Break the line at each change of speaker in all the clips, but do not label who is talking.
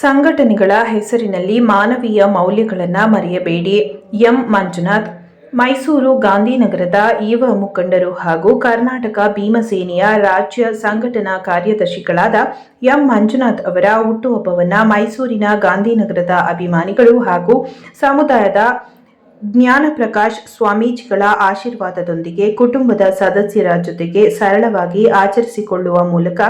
ಸಂಘಟನೆಗಳ ಹೆಸರಿನಲ್ಲಿ ಮಾನವೀಯ ಮೌಲ್ಯಗಳನ್ನು ಮರೆಯಬೇಡಿ. ಎಂ. ಮಂಜುನಾಥ್, ಮೈಸೂರು ಗಾಂಧಿನಗರದ ಯುವ ಮುಖಂಡರು ಹಾಗೂ ಕರ್ನಾಟಕ ಭೀಮಸೇನೆಯ ರಾಜ್ಯ ಸಂಘಟನಾ ಕಾರ್ಯದರ್ಶಿಗಳಾದ ಎಂ. ಮಂಜುನಾಥ್ ಅವರ ಹುಟ್ಟುಹಬ್ಬವನ್ನು ಮೈಸೂರಿನ ಗಾಂಧಿನಗರದ ಅಭಿಮಾನಿಗಳು ಹಾಗೂ ಸಮುದಾಯದ ಜ್ಞಾನಪ್ರಕಾಶ್ ಸ್ವಾಮೀಜಿಗಳ ಆಶೀರ್ವಾದದೊಂದಿಗೆ ಕುಟುಂಬದ ಸದಸ್ಯರ ಜೊತೆಗೆ ಸರಳವಾಗಿ ಆಚರಿಸಿಕೊಳ್ಳುವ ಮೂಲಕ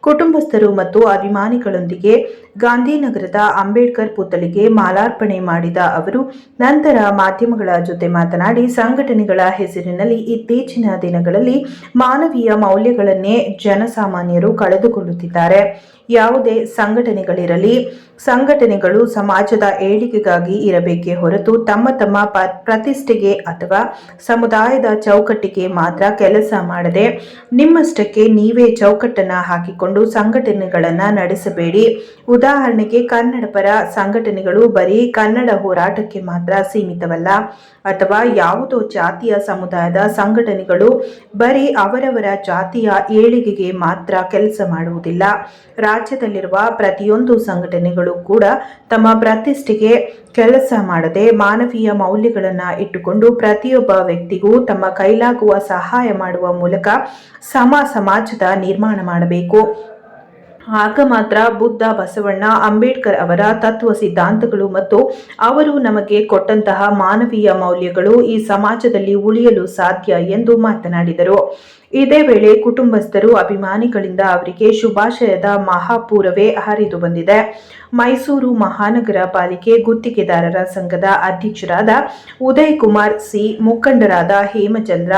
ಕುಟುಂಬಸ್ಥರು ಮತ್ತು ಅಭಿಮಾನಿಗಳೊಂದಿಗೆ ಗಾಂಧಿನಗರದ ಅಂಬೇಡ್ಕರ್ ಪುತ್ಥಳಿಗೆ ಮಾಲಾರ್ಪಣೆ ಮಾಡಿದ ಅವರು, ನಂತರ ಮಾಧ್ಯಮಗಳ ಜೊತೆ ಮಾತನಾಡಿ, ಸಂಘಟನೆಗಳ ಹೆಸರಿನಲ್ಲಿ ಇತ್ತೀಚಿನ ದಿನಗಳಲ್ಲಿ ಮಾನವೀಯ ಮೌಲ್ಯಗಳನ್ನೇ ಜನಸಾಮಾನ್ಯರು ಕಳೆದುಕೊಳ್ಳುತ್ತಿದ್ದಾರೆ. ಯಾವುದೇ ಸಂಘಟನೆಗಳಿರಲಿ, ಸಂಘಟನೆಗಳು ಸಮಾಜದ ಏಳಿಗೆಗಾಗಿ ಇರಬೇಕೇ ಹೊರತು ತಮ್ಮ ತಮ್ಮ ಪ್ರತಿಷ್ಠೆಗೆ ಅಥವಾ ಸಮುದಾಯದ ಚೌಕಟ್ಟಿಗೆ ಮಾತ್ರ ಕೆಲಸ ಮಾಡದೆ ನಿಮ್ಮಷ್ಟಕ್ಕೆ ನೀವೇ ಚೌಕಟ್ಟನ್ನು ಹಾಕಿಕೊಂಡು ಸಂಘಟನೆಗಳನ್ನು ನಡೆಸಬೇಡಿ. ಉದಾಹರಣೆಗೆ ಕನ್ನಡ ಪರ ಸಂಘಟನೆಗಳು ಬರೀ ಕನ್ನಡ ಹೋರಾಟಕ್ಕೆ ಮಾತ್ರ ಸೀಮಿತವಲ್ಲ. ಅಥವಾ ಯಾವುದೋ ಜಾತಿಯ ಸಮುದಾಯದ ಸಂಘಟನೆಗಳು ಬರೀ ಅವರವರ ಜಾತಿಯ ಏಳಿಗೆಗೆ ಮಾತ್ರ ಕೆಲಸ ಮಾಡುವುದಿಲ್ಲ. ರಾಜ್ಯದಲ್ಲಿರುವ ಪ್ರತಿಯೊಂದು ಸಂಘಟನೆಗಳು ಕೂಡ ತಮ್ಮ ಪ್ರತಿಷ್ಠೆಗೆ ಕೆಲಸ ಮಾಡದೆ ಮಾನವೀಯ ಮೌಲ್ಯಗಳನ್ನು ಇಟ್ಟುಕೊಂಡು ಪ್ರತಿಯೊಬ್ಬ ವ್ಯಕ್ತಿಗೂ ತಮ್ಮ ಕೈಲಾಗುವ ಸಹಾಯ ಮಾಡುವ ಮೂಲಕ ಸಮ ಸಮಾಜದ ನಿರ್ಮಾಣ ಮಾಡಬೇಕು. ಆಗ ಮಾತ್ರ ಬುದ್ಧ ಬಸವಣ್ಣ ಅಂಬೇಡ್ಕರ್ ಅವರ ತತ್ವ ಸಿದ್ಧಾಂತಗಳು ಮತ್ತು ಅವರು ನಮಗೆ ಕೊಟ್ಟಂತಹ ಮಾನವೀಯ ಮೌಲ್ಯಗಳು ಈ ಸಮಾಜದಲ್ಲಿ ಉಳಿಯಲು ಸಾಧ್ಯ ಎಂದು ಮಾತನಾಡಿದರು. ಇದೇ ವೇಳೆ ಕುಟುಂಬಸ್ಥರು ಅಭಿಮಾನಿಗಳಿಂದ ಅವರಿಗೆ ಶುಭಾಶಯದ ಮಹಾಪೂರವೇ ಹರಿದು ಬಂದಿದೆ. ಮೈಸೂರು ಮಹಾನಗರ ಪಾಲಿಕೆ ಗುತ್ತಿಗೆದಾರರ ಸಂಘದ ಅಧ್ಯಕ್ಷರಾದ ಉದಯ್ ಕುಮಾರ್ ಸಿ, ಮುಖಂಡರಾದ ಹೇಮಚಂದ್ರ,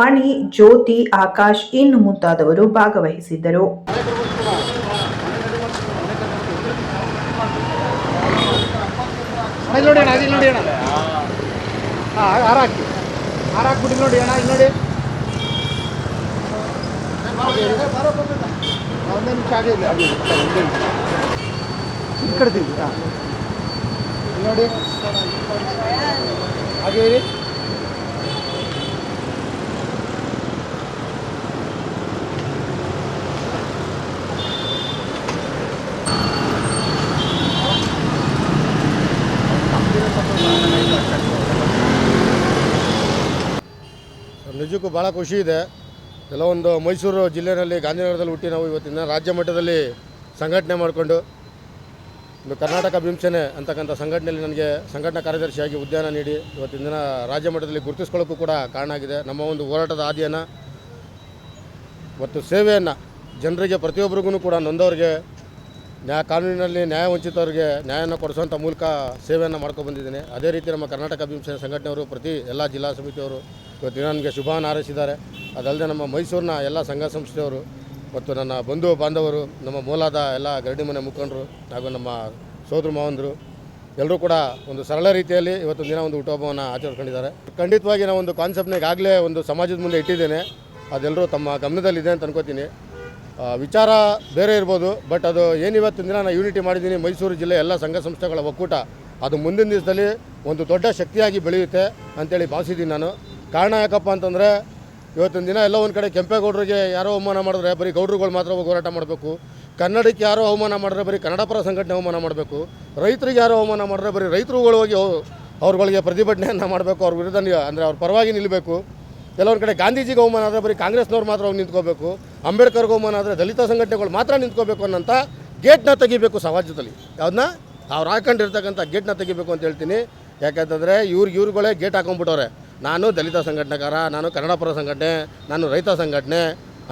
ಮಣಿ, ಜ್ಯೋತಿ, ಆಕಾಶ್, ಇನ್ನು ಮುಂತಾದವರು ಭಾಗವಹಿಸಿದ್ದರು.
ಅಣ್ಣ ಇಲ್ಲಿ ನೋಡಿ ಅಣ್ಣ ಇಲ್ಲಿ ನೋಡಿ ಅಣ್ಣ ಹಾಂ ಹಾರ ಹಾಕಿ ಹಾರ ಹಾಕ್ಬಿಟ್ಟು ಇಲ್ಲಿ ನೋಡಿ ಅಣ್ಣ ಇಲ್ಲಿ ನೋಡಿ ಒಂದೇ ನಿಮಿಷ ಆಗಿಲ್ಲ ಈ ಕಡೆ ತಿಂದು ಹಾಂ ಇಲ್ಲಿ ನೋಡಿ ಹಾಗೆ ಇರಿ
ನಿಜಕ್ಕೂ ಭಾಳ ಖುಷಿ ಇದೆ. ಕೆಲವೊಂದು ಮೈಸೂರು ಜಿಲ್ಲೆಯಲ್ಲಿ ಗಾಂಧಿನಗರದಲ್ಲಿ ಹುಟ್ಟಿ ನಾವು ಇವತ್ತಿನ ರಾಜ್ಯ ಮಟ್ಟದಲ್ಲಿ ಸಂಘಟನೆ ಮಾಡಿಕೊಂಡು, ಒಂದು ಕರ್ನಾಟಕ ಭೀಮಸೇನೆ ಅಂತಕ್ಕಂಥ ಸಂಘಟನೆಯಲ್ಲಿ ನನಗೆ ಸಂಘಟನಾ ಕಾರ್ಯದರ್ಶಿಯಾಗಿ ಉದ್ಯಾನ ನೀಡಿ ಇವತ್ತಿನ ದಿನ ರಾಜ್ಯ ಮಟ್ಟದಲ್ಲಿ ಗುರುತಿಸ್ಕೊಳ್ಳೋಕ್ಕೂ ಕೂಡ ಕಾರಣ ಆಗಿದೆ. ನಮ್ಮ ಒಂದು ಹೋರಾಟದ ಹಾದಿಯನ್ನು ಮತ್ತು ಸೇವೆಯನ್ನು ಜನರಿಗೆ ಪ್ರತಿಯೊಬ್ಬರಿಗೂ ಕೂಡ ನೊಂದವರಿಗೆ ನ್ಯಾಯ ಕಾನೂನಿನಲ್ಲಿ ನ್ಯಾಯ ವಂಚಿತವರಿಗೆ ನ್ಯಾಯನ ಕೊಡಿಸುವಂಥ ಮೂಲಕ ಸೇವೆಯನ್ನು ಮಾಡ್ಕೊಂಡು ಬಂದಿದ್ದೇನೆ. ಅದೇ ರೀತಿ ನಮ್ಮ ಕರ್ನಾಟಕ ಭೀಮಸೇನೆ ಸಂಘಟನೆಯವರು ಪ್ರತಿ ಎಲ್ಲ ಜಿಲ್ಲಾ ಸಮಿತಿಯವರು ಇವತ್ತು ನನಗೆ ಶುಭವನ್ನು ಹಾರೈಸಿದ್ದಾರೆ. ಅದಲ್ಲದೆ ನಮ್ಮ ಮೈಸೂರಿನ ಎಲ್ಲ ಸಂಘ ಸಂಸ್ಥೆಯವರು ಮತ್ತು ನನ್ನ ಬಂಧು ಬಾಂಧವರು, ನಮ್ಮ ಮೂಲದ ಎಲ್ಲ ಗರಡಿ ಮನೆ ಮುಖಂಡರು ಹಾಗೂ ನಮ್ಮ ಸೋದರ ಮಾವಂದರು ಎಲ್ಲರೂ ಕೂಡ ಒಂದು ಸರಳ ರೀತಿಯಲ್ಲಿ ಇವತ್ತು ದಿನ ಒಂದು ಹುಟ್ಟುಹಬ್ಬವನ್ನು ಆಚರಿಸ್ಕೊಂಡಿದ್ದಾರೆ. ಖಂಡಿತವಾಗಿ ನಾವು ಒಂದು ಕಾನ್ಸೆಪ್ಟ್ನ ಈಗಾಗಲೇ ಒಂದು ಸಮಾಜದ ಮುಂದೆ ಇಟ್ಟಿದ್ದೇನೆ. ಅದೆಲ್ಲರೂ ತಮ್ಮ ಗಮನದಲ್ಲಿದೆ ಅಂತ ಅನ್ಕೋತೀನಿ. ವಿಚಾರ ಬೇರೆ ಇರ್ಬೋದು ಬಟ್ ಅದು ಏನು ಇವತ್ತಿನ ದಿನ ನಾನು ಯೂನಿಟಿ ಮಾಡಿದ್ದೀನಿ, ಮೈಸೂರು ಜಿಲ್ಲೆ ಎಲ್ಲ ಸಂಘ ಸಂಸ್ಥೆಗಳ ಒಕ್ಕೂಟ, ಅದು ಮುಂದಿನ ದಿವಸದಲ್ಲಿ ಒಂದು ದೊಡ್ಡ ಶಕ್ತಿಯಾಗಿ ಬೆಳೆಯುತ್ತೆ ಅಂತೇಳಿ ಭಾವಿಸಿದ್ದೀನಿ ನಾನು. ಕಾರಣ ಯಾಕಪ್ಪ ಅಂತಂದರೆ, ಇವತ್ತಿನ ದಿನ ಎಲ್ಲ ಒಂದು ಕಡೆ ಕೆಂಪೇಗೌಡರಿಗೆ ಯಾರೋ ಅವಮಾನ ಮಾಡಿದ್ರೆ, ಬರೀ ಗೌಡ್ರುಗಳು ಮಾತ್ರ ಹೋಗಿ ಹೋರಾಟ ಮಾಡಬೇಕು. ಕನ್ನಡಕ್ಕೆ ಯಾರೋ ಅವಮಾನ ಮಾಡಿದ್ರೆ ಬರೀ ಕನ್ನಡ ಪರ ಸಂಘಟನೆ ಅವಮಾನ ಮಾಡಬೇಕು. ರೈತರಿಗೆ ಯಾರೋ ಅವಮಾನ ಮಾಡಿದ್ರೆ ಬರೀ ರೈತರುಗಳು ಹೋಗಿ ಅವ್- ಅವ್ರುಗಳಿಗೆ ಪ್ರತಿಭಟನೆಯನ್ನು ಮಾಡಬೇಕು, ಅವ್ರ ವಿರುದ್ಧ ಅಂದರೆ ಅವ್ರ ಪರವಾಗಿ ನಿಲ್ಲಬೇಕು ಕೆಲವೊಂದು ಕಡೆ ಗಾಂಧೀಜಿಗೆ ಅವಮಾನ ಆದರೆ ಬರೀ ಕಾಂಗ್ರೆಸ್ನವ್ರು ಮಾತ್ರ ಹೋಗಿ ನಿಂತ್ಕೋಬೇಕು. ಅಂಬೇಡ್ಕರ್ಗೆ ಆದರೆ ದಲಿತ ಸಂಘಟನೆಗಳು ಮಾತ್ರ ನಿಂತ್ಕೋಬೇಕು ಅನ್ನೋಂಥ ಗೇಟ್ನ ತೆಗಿಬೇಕು ಸಮಾಜದಲ್ಲಿ. ಅದನ್ನ ಅವ್ರು ಹಾಕೊಂಡಿರ್ತಕ್ಕಂಥ ಗೇಟ್ನ ತೆಗಿಬೇಕು ಅಂತ ಹೇಳ್ತೀನಿ. ಯಾಕಂತಂದರೆ ಇವ್ರಿಗೆ ಇವ್ರುಗಳೇ ಗೇಟ್ ಹಾಕೊಂಡ್ಬಿಟ್ಟವ್ರೆ ನಾನು ದಲಿತ ಸಂಘಟನೆಕಾರ ನಾನು ಕನ್ನಡಪುರ ಸಂಘಟನೆ, ನಾನು ರೈತ ಸಂಘಟನೆ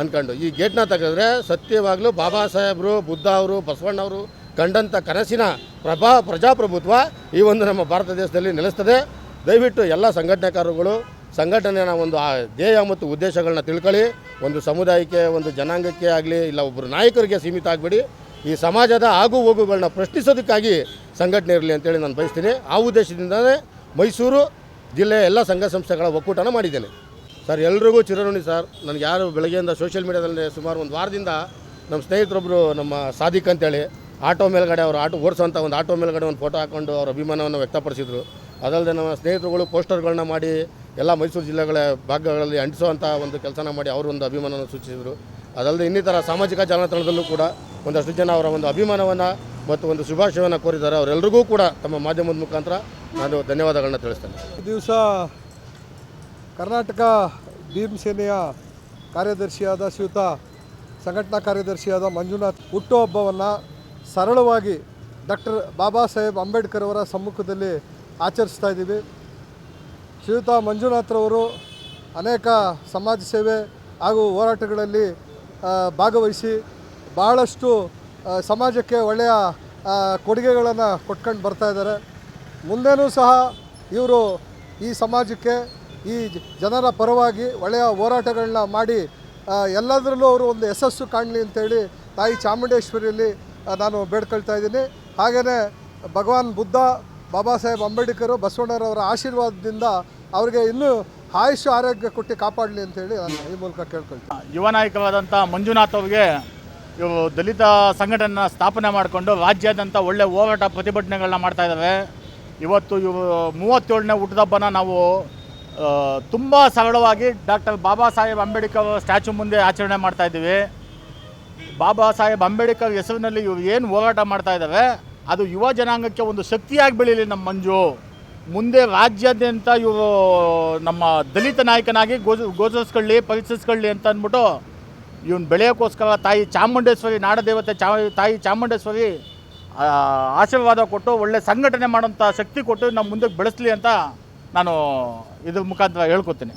ಅಂದ್ಕೊಂಡು ಈ ಗೇಟ್ನ ತೆಗೆದ್ರೆ ಸತ್ಯವಾಗಲೂ ಬಾಬಾ ಸಾಹೇಬರು, ಬುದ್ಧ ಅವರು, ಬಸವಣ್ಣ ಅವರು ಕಂಡಂಥ ಕನಸಿನ ಪ್ರಭಾ ಪ್ರಜಾಪ್ರಭುತ್ವ ಈ ಒಂದು ನಮ್ಮ ಭಾರತ ದೇಶದಲ್ಲಿ ನೆಲೆಸ್ತದೆ. ದಯವಿಟ್ಟು ಎಲ್ಲ ಸಂಘಟನೆಕಾರರುಗಳು ಸಂಘಟನೆಯ ಒಂದು, ಆ ಧ್ಯೇಯ ಮತ್ತು ಉದ್ದೇಶಗಳನ್ನ ತಿಳ್ಕೊಳ್ಳಿ. ಒಂದು ಸಮುದಾಯಕ್ಕೆ, ಒಂದು ಜನಾಂಗಕ್ಕೆ ಆಗಲಿ, ಇಲ್ಲ ಒಬ್ಬರು ನಾಯಕರಿಗೆ ಸೀಮಿತ ಆಗಬೇಡಿ. ಈ ಸಮಾಜದ ಆಗು ಹೋಗುಗಳನ್ನ ಪ್ರಶ್ನಿಸೋದಕ್ಕಾಗಿ ಸಂಘಟನೆ ಇರಲಿ ಅಂತೇಳಿ ನಾನು ಬಯಸ್ತೀನಿ. ಆ ಉದ್ದೇಶದಿಂದಲೇ ಮೈಸೂರು ಜಿಲ್ಲೆಯ ಎಲ್ಲ ಸಂಘ ಸಂಸ್ಥೆಗಳ ಒಕ್ಕೂಟನ ಮಾಡಿದ್ದೇನೆ. ಸರ್, ಎಲ್ರಿಗೂ ಚಿರಋಣಿ ಸರ್. ನನಗೆ ಯಾರು ಬೆಳಗ್ಗೆಯಿಂದ ಸೋಷಿಯಲ್ ಮೀಡಿಯಾದಲ್ಲಿ ಸುಮಾರು ಒಂದು ವಾರದಿಂದ ನಮ್ಮ ಸ್ನೇಹಿತರೊಬ್ಬರು ನಮ್ಮ ಸಾದಿಕ್ ಅಂತೇಳಿ, ಆಟೋ ಮೇಲ್ಗಡೆ ಅವರು ಆಟೋ ಓಡಿಸೋಂಥ ಒಂದು ಆಟೋ ಮೇಲ್ಗಡೆ ಒಂದು ಫೋಟೋ ಹಾಕ್ಕೊಂಡು ಅವ್ರ ಅಭಿಮಾನವನ್ನು ವ್ಯಕ್ತಪಡಿಸಿದರು. ಅದಲ್ಲದೆ ನಮ್ಮ ಸ್ನೇಹಿತರುಗಳು ಪೋಸ್ಟರ್ಗಳನ್ನ ಮಾಡಿ ಎಲ್ಲ ಮೈಸೂರು ಜಿಲ್ಲೆಗಳ ಭಾಗಗಳಲ್ಲಿ ಅಂಟಿಸುವಂಥ ಒಂದು ಕೆಲಸನ ಮಾಡಿ ಅವರು ಒಂದು ಅಭಿಮಾನವನ್ನು ಸೂಚಿಸಿದರು. ಅದಲ್ಲದೆ ಇನ್ನಿತರ ಸಾಮಾಜಿಕ ಜಾಲತಾಣದಲ್ಲೂ ಕೂಡ ಒಂದಷ್ಟು ಜನ ಅವರ ಒಂದು ಅಭಿಮಾನವನ್ನು ಮತ್ತು ಒಂದು ಶುಭಾಶಯವನ್ನು ಕೋರಿದ್ದಾರೆ. ಅವರೆಲ್ಲರಿಗೂ ಕೂಡ ತಮ್ಮ ಮಾಧ್ಯಮದ ಮುಖಾಂತರ ನಾನು ಧನ್ಯವಾದಗಳನ್ನ ತಿಳಿಸ್ತೇನೆ.
ಈ ದಿವಸ ಕರ್ನಾಟಕ ಭೀಮ್ ಸೇನೆಯ ಕಾರ್ಯದರ್ಶಿಯಾದ ಶ್ರೀಯುತ ಸಂಘಟನಾ ಕಾರ್ಯದರ್ಶಿಯಾದ ಮಂಜುನಾಥ್ ಹುಟ್ಟುಹಬ್ಬವನ್ನು ಸರಳವಾಗಿ ಡಾಕ್ಟರ್ ಬಾಬಾ ಸಾಹೇಬ್ ಅಂಬೇಡ್ಕರ್ ಅವರ ಸಮ್ಮುಖದಲ್ಲಿ ಆಚರಿಸ್ತಾ ಇದ್ದೀವಿ. ಶ್ರೀಯುತ ಮಂಜುನಾಥ್ರವರು ಅನೇಕ ಸಮಾಜ ಸೇವೆ ಹಾಗೂ ಹೋರಾಟಗಳಲ್ಲಿ ಭಾಗವಹಿಸಿ ಬಹಳಷ್ಟು ಸಮಾಜಕ್ಕೆ ಒಳ್ಳೆಯ ಕೊಡುಗೆಗಳನ್ನು ಕೊಟ್ಕೊಂಡು ಬರ್ತಾ ಇದ್ದಾರೆ. ಮುಂದೇನೂ ಸಹ ಇವರು ಈ ಸಮಾಜಕ್ಕೆ, ಈ ಜನರ ಪರವಾಗಿ ಒಳ್ಳೆಯ ಹೋರಾಟಗಳನ್ನ ಮಾಡಿ ಎಲ್ಲದರಲ್ಲೂ ಅವರು ಒಂದು ಯಶಸ್ಸು ಕಾಣಲಿ ಅಂತೇಳಿ ತಾಯಿ ಚಾಮುಂಡೇಶ್ವರಿಯಲ್ಲಿ ನಾನು ಬೇಡ್ಕೊಳ್ತಾ ಇದ್ದೀನಿ. ಹಾಗೆಯೇ ಭಗವಾನ್ ಬುದ್ಧ ಬಾಬಾ ಸಾಹೇಬ್ ಅಂಬೇಡ್ಕರ್ ಬಸವಣ್ಣರವರ ಆಶೀರ್ವಾದದಿಂದ ಅವರಿಗೆ ಇನ್ನೂ ಆಯುಷ್ಯ ಆರೋಗ್ಯ ಕೊಟ್ಟು ಕಾಪಾಡಲಿ ಅಂತೇಳಿ ನಾನು ಈ ಮೂಲಕ ಕೇಳ್ಕೊಳ್ತೀನಿ.
ಯುವ ನಾಯಕರಾದಂಥ ಮಂಜುನಾಥ್ ಅವ್ರಿಗೆ ಇವು ದಲಿತ ಸಂಘಟನೆ ಸ್ಥಾಪನೆ ಮಾಡಿಕೊಂಡು ರಾಜ್ಯಾದ್ಯಂತ ಒಳ್ಳೆ ಹೋರಾಟ ಪ್ರತಿಭಟನೆಗಳನ್ನ ಮಾಡ್ತಾ ಇದ್ದಾವೆ ಇವತ್ತು ಇವು ಮೂವತ್ತೇಳನೇ ಹುಟ್ಟದಬ್ಬನ ನಾವು ತುಂಬ ಸರಳವಾಗಿ ಡಾಕ್ಟರ್ ಬಾಬಾ ಸಾಹೇಬ್ ಅಂಬೇಡ್ಕರ್ ಸ್ಟ್ಯಾಚು ಮುಂದೆ ಆಚರಣೆ ಮಾಡ್ತಾ ಇದ್ದೀವಿ. ಬಾಬಾ ಸಾಹೇಬ್ ಅಂಬೇಡ್ಕರ್ ಹೆಸರಿನಲ್ಲಿ ಇವ್ರು ಏನು ಹೋರಾಟ ಮಾಡ್ತಾ ಇದ್ದಾರೆ ಅದು ಯುವ ಜನಾಂಗಕ್ಕೆ ಒಂದು ಶಕ್ತಿಯಾಗಿ ಬೆಳೀಲಿ ನಮ್ಮ ಮಂಜು. ಮುಂದೆ ರಾಜ್ಯಾದ್ಯಂತ ಇವರು ನಮ್ಮ ದಲಿತ ನಾಯಕನಾಗಿ ಗೋಜ ಗೋಚರಿಸ್ಕೊಳ್ಳಿ ಪರಿಚಯಿಸ್ಕೊಳ್ಳಿ ಅಂತ ಅಂದ್ಬಿಟ್ಟು ಇವನು ಬೆಳೆಯೋಕ್ಕೋಸ್ಕರ ತಾಯಿ ಚಾಮುಂಡೇಶ್ವರಿ, ನಾಡದೇವತೆ ಚಾ ತಾಯಿ ಚಾಮುಂಡೇಶ್ವರಿ ಆಶೀರ್ವಾದ ಕೊಟ್ಟು ಒಳ್ಳೆ ಸಂಘಟನೆ ಮಾಡೋಂಥ ಶಕ್ತಿ ಕೊಟ್ಟು ನಮ್ಮ ಮುಂದಕ್ಕೆ ಬೆಳೆಸಲಿ ಅಂತ ನಾನು ಇದ್ರ ಮುಖಾಂತರ ಹೇಳ್ಕೊತೀನಿ.